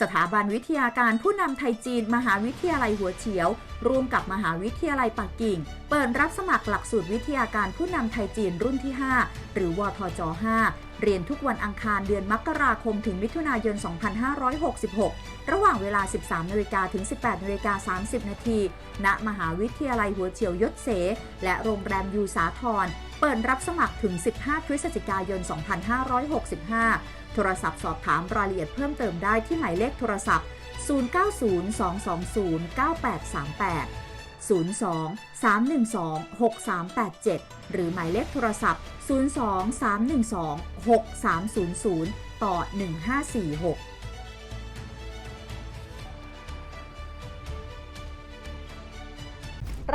สถาบันวิทยาการผู้นำไทยจีน มหาวิทยาลัยหัวเฉียว ร่วมกับมหาวิทยาลัยปักกิ่ง เปิดรับสมัครหลักสูตรวิทยาการผู้นำไทยจีนรุ่นที่ 5 หรือวทจ 5 เรียนทุกวันอังคารเดือนมกราคมถึงมิถุนายน 2566 ระหว่างเวลา 13นาฬิกาถึง 18นาฬิกา30 นาทีณมหาวิทยาลัยหัวเฉียวยศเส และโรงแรมยูสาทร เปิดรับสมัครถึง 15 พฤศจิกายน 2565 โทรศัพท์สอบถามรายละเอียดเพิ่มเติมได้ที่หมายเลขโทรศัพท์ 0902209838 02 312 6387 หรือหมายเลขโทรศัพท์ 02 312 6300 ต่อ 1546